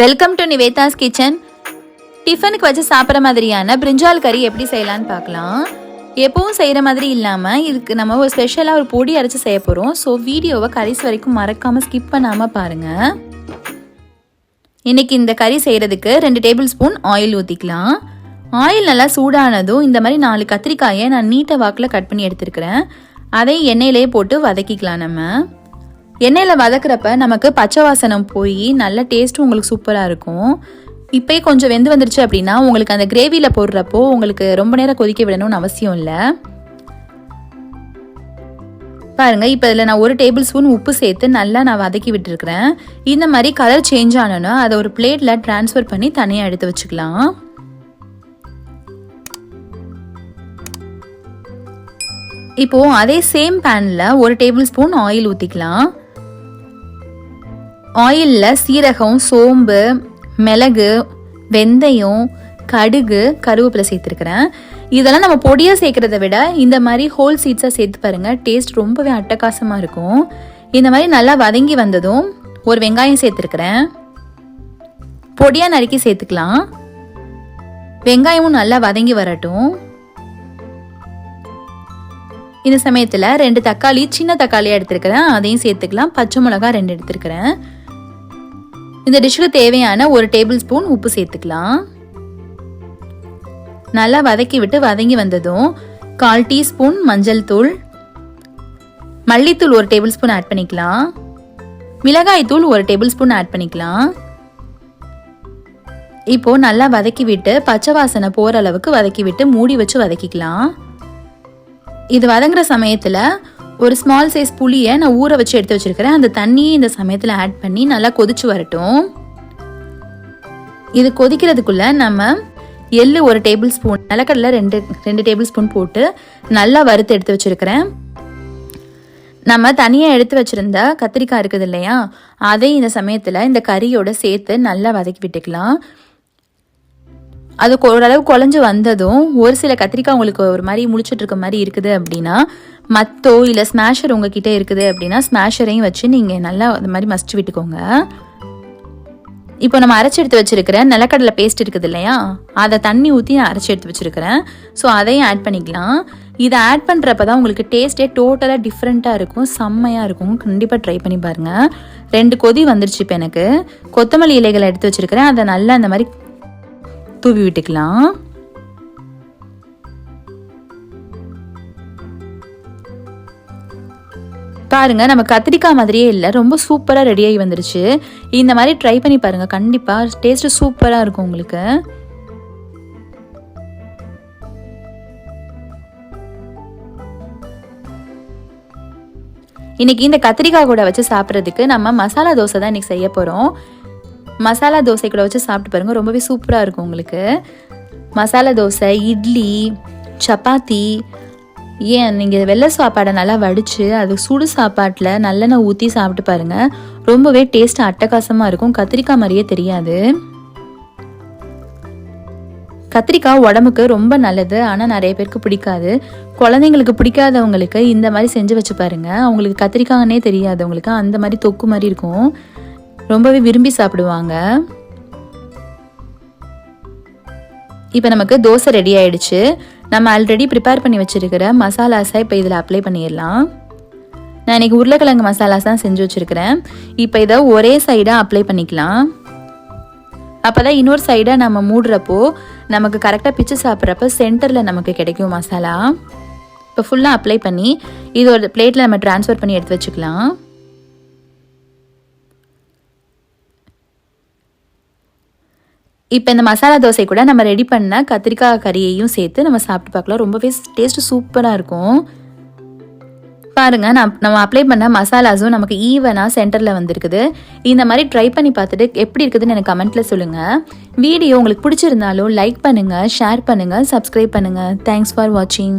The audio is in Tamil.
வெல்கம் டு நிவேதாஸ் கிச்சன் டிஃபனுக்கு வச்சு சாப்பிட்ற மாதிரியான பிரிஞ்சால் கறி எப்படி செய்யலான்னு பார்க்கலாம். எப்பவும் செய்கிற மாதிரி இல்லாமல் இதுக்கு நம்ம ஒரு ஸ்பெஷலாக ஒரு பொடி அரைச்சி செய்ய போகிறோம் ஸோ வீடியோவை கடைசி வரைக்கும் மறக்காமல் ஸ்கிப் பண்ணாமல் பாருங்கள் இன்றைக்கி இந்த கறி செய்கிறதுக்கு ரெண்டு டேபிள் ஸ்பூன் ஆயில் ஊற்றிக்கலாம் ஆயில் நல்லா சூடானதும் இந்த மாதிரி நாலு கத்திரிக்காயை நான் நீட்டை வாக்கில் கட் பண்ணி எடுத்துருக்கிறேன். அதை எண்ணெயிலே போட்டு வதக்கிக்கலாம் நம்ம. எண்ணெயில் வதக்குறப்ப நமக்கு பச்சை வாசனம் போய் நல்ல டேஸ்ட்டும் உங்களுக்கு சூப்பராக இருக்கும். இப்போயே கொஞ்சம் வெந்து வந்துருச்சு அப்படின்னா உங்களுக்கு அந்த கிரேவியில் போடுறப்போ உங்களுக்கு ரொம்ப நேரம் கொதிக்க விடணும்னு அவசியம் இல்லை. பாருங்கள் இப்போ இதில் நான் ஒரு டேபிள் ஸ்பூன் உப்பு சேர்த்து நல்லா நான் வதக்கி விட்டுருக்குறேன். இந்த மாதிரி கலர் சேஞ்ச் ஆனோன்னா அதை ஒரு பிளேட்டில் ட்ரான்ஸ்ஃபர் பண்ணி தனியாக எடுத்து வச்சுக்கலாம். இப்போது அதே சேம் பேனில் ஒரு டேபிள் ஸ்பூன் ஆயில் ஊற்றிக்கலாம் ஆயிலில் சீரகம் சோம்பு மிளகு வெந்தயம் கடுகு கருவேப்பிலை சேர்த்துருக்குறேன். இதெல்லாம் நம்ம பொடியாக சேர்க்குறத விட இந்த மாதிரி ஹோல் சீட்ஸாக சேர்த்து பாருங்கள் டேஸ்ட் ரொம்பவே அட்டகாசமாக இருக்கும். இந்த மாதிரி நல்லா வதங்கி வந்ததும் ஒரு வெங்காயம் சேர்த்துருக்குறேன். பொடியாக நறுக்கி சேர்த்துக்கலாம். வெங்காயமும் நல்லா வதங்கி வரட்டும். இந்த சமயத்தில் ரெண்டு தக்காளி சின்ன தக்காளியாக எடுத்துருக்கிறேன் அதையும் சேர்த்துக்கலாம். பச்சை மிளகா ரெண்டு எடுத்துருக்கிறேன். இந்த டிஷ்ஷுக்கு தேவையான ஒரு டேபிள் ஸ்பூன் உப்பு சேர்த்துக்கலாம். நல்லா வதக்கி விட்டு வதங்கி வந்ததும் கால் டீஸ்பூன் மஞ்சள் தூள். மல்லித்தூள் ஒரு டேபிள் ஸ்பூன் ஆட் பண்ணிக்கலாம். மிளகாய் தூள் ஒரு டேபிள் ஸ்பூன் ஆட் பண்ணிக்கலாம். இப்போ நல்லா வதக்கி விட்டு பச்சை வாசனை போகிற அளவுக்கு வதக்கி விட்டு மூடி வச்சு வதக்கிக்கலாம். இது வதங்குற சமயத்தில் ஒரு ஸ்மால் சைஸ் புளியை நான் ஊற வச்சு எடுத்து வச்சுருக்கிறேன். அந்த தண்ணியை இந்த சமயத்தில் ஆட் பண்ணி நல்லா கொதிச்சு வரட்டும். இது கொதிக்கிறதுக்குள்ள நம்ம எள்ளு ஒரு டேபிள் ஸ்பூன் நிலக்கடலை ரெண்டு ரெண்டு டேபிள் ஸ்பூன் போட்டு நல்லா வறுத்து எடுத்து வச்சுருக்கிறேன். நம்ம தனியாக எடுத்து வச்சுருந்த கத்திரிக்காய் இருக்குது இல்லையா? அதை இந்த சமயத்தில் இந்த கறியோட சேர்த்து நல்லா வதக்கி விட்டுக்கலாம். அது ஓரளவு குழஞ்சி வந்ததும் ஒரு சில கத்திரிக்காய் உங்களுக்கு ஒரு மாதிரி முழிச்சிட்டு இருக்க மாதிரி இருக்குது அப்படின்னா மத்தோ இல்லை ஸ்மாஷர் உங்ககிட்ட இருக்குது அப்படின்னா ஸ்மாஷரையும் வச்சு நீங்கள் நல்லா அந்த மாதிரி மசிச்சு விட்டுக்கோங்க. இப்போ நம்ம அரைச்சி எடுத்து வச்சிருக்கிற நிலக்கடலை பேஸ்ட் இருக்குது இல்லையா? அதை தண்ணி ஊற்றி நான் அரைச்சி எடுத்து வச்சிருக்கிறேன். ஸோ அதையும் ஆட் பண்ணிக்கலாம். இதை ஆட் பண்ணுறப்ப தான் உங்களுக்கு டேஸ்ட்டே டோட்டலாக டிஃப்ரெண்ட்டாக இருக்கும் செம்மையாக இருக்கும். கண்டிப்பாக ட்ரை பண்ணி பாருங்கள் ரெண்டு கொதி வந்துருச்சு இப்போ எனக்கு. கொத்தமல்லி இலைகளை எடுத்து வச்சுருக்கிறேன். அதை நல்லா அந்த மாதிரி தூவி விட்டுக்கலாம். பாருங்க நம்ம கத்திரிக்காய் மாதிரியே இல்லை. ரொம்ப சூப்பராக ரெடியாகி வந்துருச்சு. இந்த மாதிரி ட்ரை பண்ணி பாருங்க. கண்டிப்பாக டேஸ்ட்டு சூப்பராக இருக்கும் உங்களுக்கு. இன்னைக்கு இந்த கத்திரிக்காய் கூட வச்சு சாப்பிட்றதுக்கு நம்ம மசாலா தோசை தான் இன்னைக்கு செய்ய போகிறோம் மசாலா தோசை கூட வச்சு சாப்பிட்டு பாருங்கள் ரொம்பவே சூப்பராக இருக்கும் உங்களுக்கு. மசாலா தோசை இட்லி சப்பாத்தி. ஏன்? நீங்கள் வெள்ளை சாப்பாடை நல்லா வடித்து அது சுடு சாப்பாட்டில் நல்லெண்ணெய் ஊற்றி சாப்பிட்டு பாருங்கள் ரொம்பவே டேஸ்ட் அட்டகாசமாக இருக்கும். கத்திரிக்காய் மாதிரியே தெரியாது. கத்திரிக்காய் உடம்புக்கு ரொம்ப நல்லது. ஆனால் நிறைய பேருக்கு பிடிக்காது. குழந்தைங்களுக்கு பிடிக்காதவங்களுக்கு இந்த மாதிரி செஞ்சு வச்சு பாருங்கள் அவங்களுக்கு கத்திரிக்காய்னே தெரியாது அவங்களுக்கு அந்த மாதிரி தொக்கு மாதிரி இருக்கும். ரொம்பவே விரும்பி சாப்பிடுவாங்க. இப்போ நமக்கு தோசை ரெடி ஆயிடுச்சு. நம்ம ஆல்ரெடி ப்ரிப்பேர் பண்ணி வச்சுருக்கிற மசாலாஸை இப்போ இதில் அப்ளை பண்ணிடலாம். நான் இன்றைக்கி உருளைக்கிழங்கு மசாலாஸ் தான் செஞ்சு வச்சுருக்கிறேன். இப்போ இதை ஒரே சைடாக அப்ளை பண்ணிக்கலாம். அப்போ தான் இன்னொரு சைடாக நம்ம மூடுறப்போ நமக்கு கரெக்டாக பிச்சு சாப்பிட்றப்ப சென்டரில் நமக்கு கிடைக்கும் மசாலா. இப்போ ஃபுல்லாக அப்ளை பண்ணி இது ஒரு பிளேட்டில் நம்ம ட்ரான்ஸ்ஃபர் பண்ணி எடுத்து வச்சுக்கலாம். இப்போ இந்த மசாலா தோசை கூட நம்ம ரெடி பண்ண கத்திரிக்காய் கறியையும் சேர்த்து நம்ம சாப்பிட்டு பார்க்கலாம். ரொம்பவே டேஸ்ட் சூப்பராக இருக்கும். பாருங்க நான் நம்ம அப்ளை பண்ண மசாலாஸும் நமக்கு ஈவனாக சென்டரில் வந்திருக்குது. இந்த மாதிரி ட்ரை பண்ணி பார்த்துட்டு எப்படி இருக்குதுன்னு எனக்கு கமெண்ட்டில் சொல்லுங்கள் வீடியோ உங்களுக்கு பிடிச்சிருந்தாலும் லைக் பண்ணுங்கள் ஷேர் பண்ணுங்கள் சப்ஸ்கிரைப் பண்ணுங்கள் தேங்க்ஸ் ஃபார் வாட்சிங்